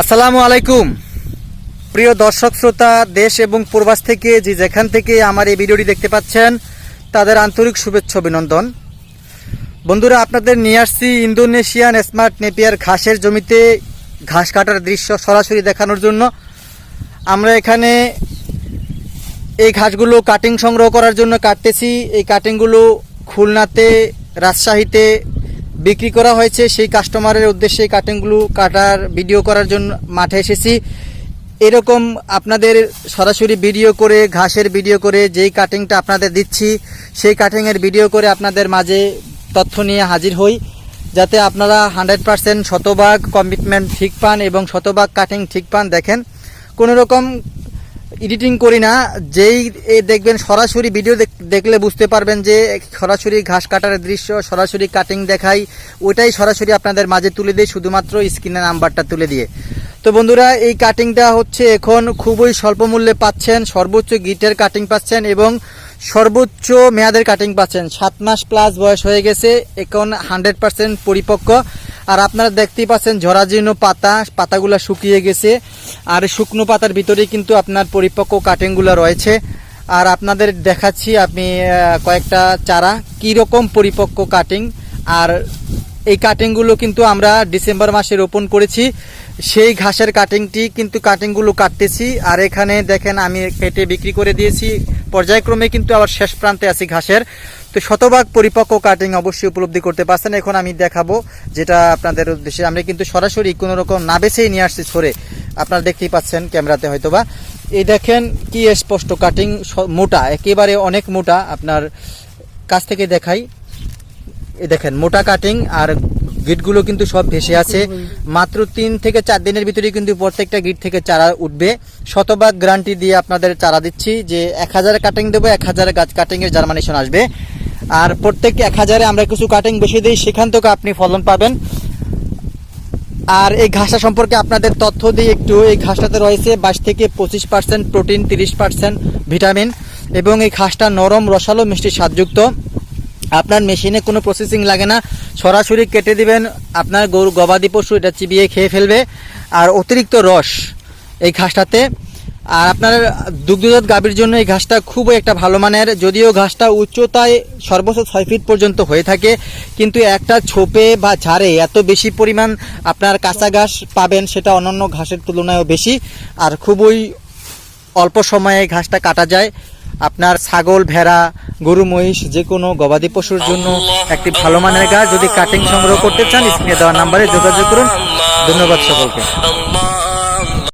আসসালামু আলাইকুম। প্রিয় দর্শক শ্রোতা, দেশ এবং প্রবাস থেকে যে যেখান থেকে আমার এই ভিডিওটি দেখতে পাচ্ছেন, তাদের আন্তরিক শুভেচ্ছা অভিনন্দন। বন্ধুরা, আপনাদের নিয়ে আসছি ইন্দোনেশিয়ান স্মার্ট নেপিয়ার ঘাসের জমিতে ঘাস কাটার দৃশ্য সরাসরি দেখানোর জন্য। আমরা এখানে এই ঘাসগুলো কাটিং সংগ্রহ করার জন্য কাটতেছি। এই কাটিংগুলো খুলনাতে, রাজশাহীতে বিক্রি করা হয়েছে, সেই কাস্টমারের উদ্দেশ্যে কাটিংগুলো কাটার ভিডিও করার জন্য মাঠে এসেছি। এরকম আপনাদের সরাসরি ভিডিও করে, ঘাসের ভিডিও করে যেই কাটিংটা আপনাদের দিচ্ছি, সেই কাটিংয়ের ভিডিও করে আপনাদের মাঝে তথ্য নিয়ে হাজির হই, যাতে আপনারা হান্ড্রেড পারসেন্ট শতভাগ কমিটমেন্ট ঠিক পান এবং শতভাগ কাটিং ঠিক পান। দেখেন কোনো রকম এডিটিং করি না, যেই দেখবেন সরাসরি ভিডিও দেখ- দেখলে বুঝতে পারবেন যে সরাসরি ঘাস কাটার দৃশ্য, সরাসরি কাটিং দেখাই, ওইটাই সরাসরি আপনাদের মাঝে তুলে দিই, শুধুমাত্র স্ক্রিনের নাম্বারটা তুলে দিয়ে। তো বন্ধুরা, এই কাটিংটা হচ্ছে এখন খুবই স্বল্প মূল্যে পাচ্ছেন, সর্বোচ্চ গিটের কাটিং পাচ্ছেন এবং সর্বোচ্চ মেয়াদের কাটিং পাচ্ছেন। সাত মাস প্লাস বয়স হয়ে গেছে, এখন হান্ড্রেড পার্সেন্ট পরিপক্ক। আর আপনারা দেখতেই পাচ্ছেন ঝরাজীর্ণ পাতা, পাতাগুলো শুকিয়ে গেছে। আর শুকনো পাতার ভিতরেই কিন্তু আপনার পরিপক্ক কাটিংগুলো রয়েছে। আর আপনাদের দেখাচ্ছি আপনি কয়েকটা চারা। কী রকম পরিপক্ক কাটিং আর এই কাটিংগুলো কিন্তু আমরা ডিসেম্বর মাসে রোপণ করেছি। সেই ঘাসের কাটিংটি কিন্তু কাটিংগুলো কাটতেছি। আর এখানে দেখেন, আমি কেটে বিক্রি করে দিয়েছি। পর্যায়ক্রমে কিন্তু আবার শেষ প্রান্তে আছি ঘাসের। তো শতভাগ পরিপক্ক কাটিং অবশ্যই উপলব্ধি করতে পারছেন। এখন আমি দেখাবো যেটা আপনাদের উদ্দেশ্যে। আমরা কিন্তু সরাসরি কোনো রকম না বেছেই নিয়ে আসছি সরে আপনারা দেখতেই পাচ্ছেন ক্যামেরাতে হয়তোবা। এই দেখেন কি স্পষ্ট কাটিং মোটা, একেবারে অনেক মোটা। আপনার কাছ থেকে দেখাই। দেখেন মোটা কাটিং আর গিটগুলো কিন্তু সব ভেসে আছে। মাত্র তিন থেকে চার দিনের ভিতরে কিন্তু প্রত্যেকটা গিট থেকে চারা উঠবে। শতভাগ গ্যারান্টি দিয়ে আপনাদের চারা দিচ্ছি যে এক হাজার কাটিং দেবো এক হাজার গাছ কাটিং এর জার্মানেশন আসবে। আর প্রত্যেক এক হাজারে আমরা কিছু কাটিং বেশি দিই সেখান থেকে আপনি ফলন পাবেন। আর এই ঘাসটা সম্পর্কে আপনাদের তথ্য দিই একটু এই ঘাসটাতে রয়েছে বাইশ থেকে পঁচিশ পার্সেন্ট প্রোটিন তিরিশ পার্সেন্ট ভিটামিন এবং এই ঘাসটা নরম রসালো মিষ্টি স্বাদযুক্ত। আপনার মেশিনে কোনো প্রসেসিং লাগে না, সরাসরি কেটে দিবেন, আপনার গরু, গবাদি পশু, এটা চিবিয়ে খেয়ে ফেলবে, আর অতিরিক্ত রস এই ঘাসটাতে। আর আপনার দুগ্ধজাত গাভীর জন্য এই ঘাসটা খুবই একটা ভালো মানের, যদিও ঘাসটা উচ্চতায় সর্বোচ্চ ছয় ফিট পর্যন্ত হয়ে থাকে, কিন্তু একটা ছোপে বা ঝাড়ে এত বেশি পরিমাণ আপনার কাঁচা ঘাস পাবেন, সেটা অন্যান্য ঘাসের তুলনায়ও বেশি। আর খুবই অল্প সময়ে ঘাসটা কাটা যায়। আপনার ছাগল, ভেড়া গরু মহিষ যে কোনো গবাদি পশুর জন্য একটি ভালো মানের গাছ যদি কাটিং সংগ্রহ করতে চান স্ক্রিনে দেওয়া নাম্বারে যোগাযোগ করুন। ধন্যবাদ সকলকে।